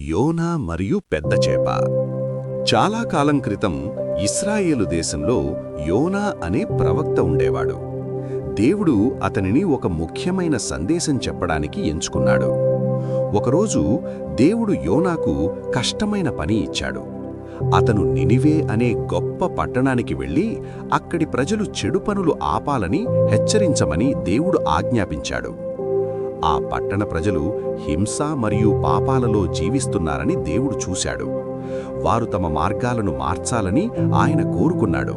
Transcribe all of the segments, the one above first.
యోనా మరియు పెద్ద చేప. చాలా కాలం క్రితం ఇస్రాయేలు దేశంలో యోనా అనే ప్రవక్త ఉండేవాడు. దేవుడు అతనిని ఒక ముఖ్యమైన సందేశం చెప్పడానికి ఎంచుకున్నాడు. ఒకరోజు దేవుడు యోనాకు కష్టమైన పని ఇచ్చాడు. అతను నినివే అనే గొప్ప పట్టణానికి వెళ్ళి అక్కడి ప్రజలు చెడు పనులు ఆపాలని హెచ్చరించమని దేవుడు ఆజ్ఞాపించాడు. ఆ పట్టణ ప్రజలు హింస మరియు పాపాలలో జీవిస్తున్నారని దేవుడు చూశాడు. వారు తమ మార్గాలను మార్చాలని ఆయన కోరుకున్నాడు.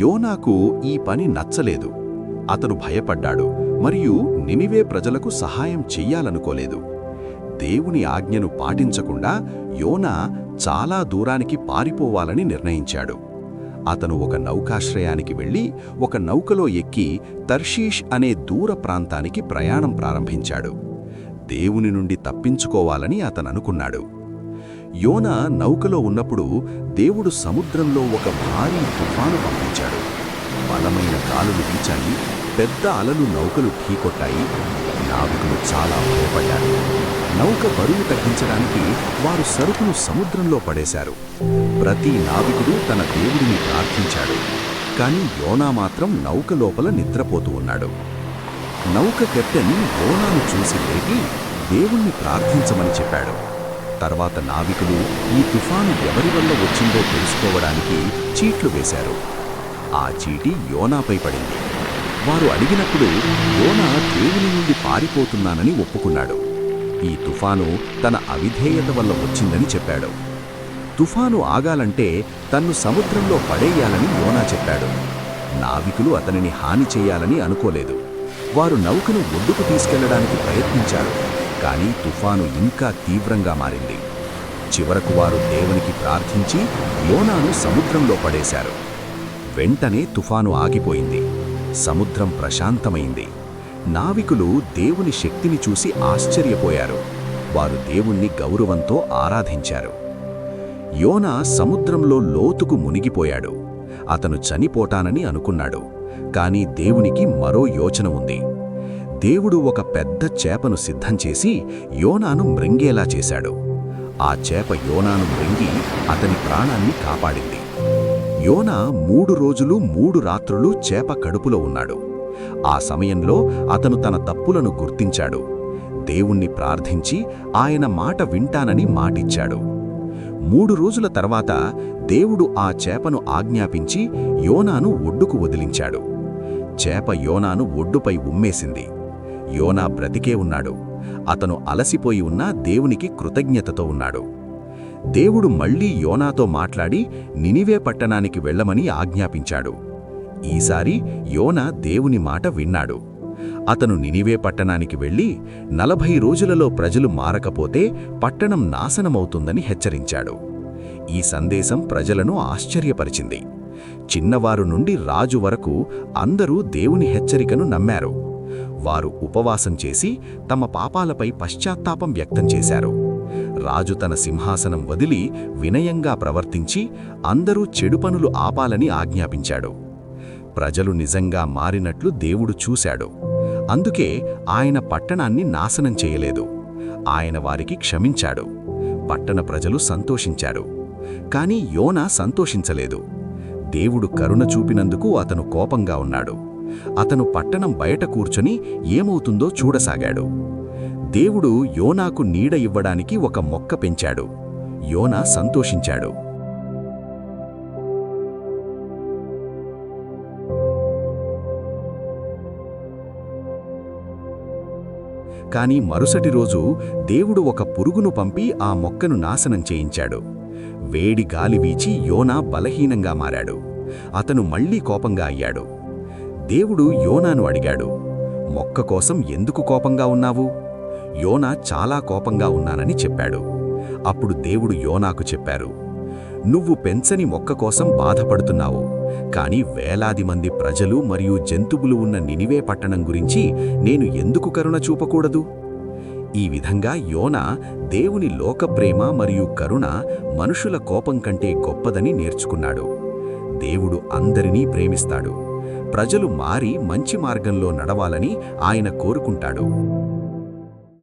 యోనాకు ఈ పని నచ్చలేదు. అతను భయపడ్డాడు మరియు నినివే ప్రజలకు సహాయం చెయ్యాలనుకోలేదు. దేవుని ఆజ్ఞను పాటించకుండా యోనా చాలా దూరానికి పారిపోవాలని నిర్ణయించాడు. అతను ఒక నౌకాశ్రయానికి వెళ్ళి ఒక నౌకలో ఎక్కి తర్షీష్ అనే దూర ప్రాంతానికి ప్రయాణం ప్రారంభించాడు. దేవుని నుండి తప్పించుకోవాలని అతననుకున్నాడు. యోన నౌకలో ఉన్నప్పుడు దేవుడు సముద్రంలో ఒక భారీ తుఫాను పంపించాడు. బలమైన కాలులు వీచాయి పెద్ద అలలు నౌకలు ఢీకొట్టాయి. నావికులు చాలా భయపడ్డారు. నౌక బరువు తగ్గించడానికి వారు సరుకును సముద్రంలో పడేశారు. ప్రతి నావికుడు తన దేవుడిని ప్రార్థించాడు. కానీ యోనా మాత్రం నౌక లోపల నిద్రపోతూ ఉన్నాడు. నౌక కెప్టెన్ యోనాను చూసి లేగి దేవుణ్ణి ప్రార్థించమని చెప్పాడు. తర్వాత నావికులు ఈ తుఫాను ఎవరి వల్ల వచ్చిందో తెలుసుకోవడానికి చీట్లు వేశారు. ఆ చీటి యోనాపై పడింది. వారు అడిగినప్పుడు యోనా దేవుని నుండి పారిపోతున్నానని ఒప్పుకున్నాడు. ఈ తుఫాను తన అవిధేయత వల్ల వచ్చిందని చెప్పాడు. తుఫాను ఆగాలంటే తన్ను సముద్రంలో పడేయాలని యోనా చెప్పాడు. నావికులు అతనిని హాని చేయాలని అనుకోలేదు. వారు నౌకను ఒడ్డుకు తీసుకెళ్ళడానికి ప్రయత్నించారు కానీ తుఫాను ఇంకా తీవ్రంగా మారింది. చివరకు వారు దేవునికి ప్రార్థించి యోనాను సముద్రంలో పడేశారు. వెంటనే తుఫాను ఆగిపోయింది. సముద్రం ప్రశాంతమైంది. నావికులు దేవుని శక్తిని చూసి ఆశ్చర్యపోయారు. వారు దేవుణ్ణి గౌరవంతో ఆరాధించారు. యోన సముద్రంలో లోతుకు మునిగిపోయాడు. అతను చనిపోటానని అనుకున్నాడు. కాని దేవునికి మరో యోచన ఉంది. దేవుడు ఒక పెద్ద చేపను సిద్ధం చేసి యోనాను మృంగేలా చేశాడు. ఆ చేప యోనాను మృంగి అతని ప్రాణాన్ని కాపాడింది. యోన మూడు రోజులు మూడు రాత్రులు చేప కడుపులో ఉన్నాడు. ఆ సమయంలో అతను తన తప్పులను గుర్తించాడు. దేవుణ్ణి ప్రార్థించి ఆయన మాట వింటానని మాటిచ్చాడు. మూడు రోజుల తర్వాత దేవుడు ఆ చేపను ఆజ్ఞాపించి యోనాను ఒడ్డుకు వదిలించాడు. చేప యోనాను ఒడ్డుపై ఉమ్మేసింది. యోనా బ్రతికే ఉన్నాడు. అతను అలసిపోయి ఉన్నా దేవునికి కృతజ్ఞతతో ఉన్నాడు. దేవుడు మళ్ళీ యోనాతో మాట్లాడి నినివే పట్టణానికి వెళ్ళమని ఆజ్ఞాపించాడు. ఈసారి యోన దేవుని మాట విన్నాడు. అతను నినివే పట్టణానికి వెళ్ళి నలభై రోజులలో ప్రజలు మారకపోతే పట్టణం నాశనమవుతుందని హెచ్చరించాడు. ఈ సందేశం ప్రజలను ఆశ్చర్యపరిచింది. చిన్నవారు నుండి రాజు వరకు అందరూ దేవుని హెచ్చరికను నమ్మారు. వారు ఉపవాసం చేసి తమ పాపాలపై పశ్చాత్తాపం వ్యక్తం చేశారు. రాజు తన సింహాసనం వదిలి వినయంగా ప్రవర్తించి అందరూ చెడు పనులు ఆపాలని ఆజ్ఞాపించాడు. ప్రజలు నిజంగా మారినట్లు దేవుడు చూశాడు. అందుకే ఆయన పట్టణాన్ని నాశనం చేయలేదు. ఆయన వారికి క్షమించాడు. పట్టణ ప్రజలు సంతోషించారు. కాని యోన సంతోషించలేదు. దేవుడు కరుణ చూపినందుకు అతను కోపంగా ఉన్నాడు. అతను పట్టణం బయట కూర్చొని ఏమవుతుందో చూడసాగాడు. దేవుడు యోనాకు నీడ ఇవ్వడానికి ఒక మొక్క పెంచాడు. యోనా సంతోషించాడు. కాని మరుసటి రోజు దేవుడు ఒక పురుగును పంపి ఆ మొక్కను నాశనం చేయించాడు. వేడి గాలి వీచి యోనా బలహీనంగా మారాడు. అతను మళ్ళీ కోపంగా అయ్యాడు. దేవుడు యోనాను అడిగాడు మొక్క కోసం ఎందుకు కోపంగా ఉన్నావు? యోనా చాలా కోపంగా ఉన్నానని చెప్పాడు. అప్పుడు దేవుడు యోనాకు చెప్పారు నువ్వు పెంచని మొక్క కోసం బాధపడుతున్నావు. కాని వేలాది మంది ప్రజలు మరియు జంతువులు ఉన్న నినివే పట్టణం గురించి నేను ఎందుకు కరుణ చూపకూడదు? ఈ విధంగా యోన దేవుని లోకప్రేమ మరియు కరుణ మనుషుల కోపం కంటే గొప్పదని నేర్చుకున్నాడు. దేవుడు అందరినీ ప్రేమిస్తాడు. ప్రజలు మారి మంచి మార్గంలో నడవాలని ఆయన కోరుకుంటాడు.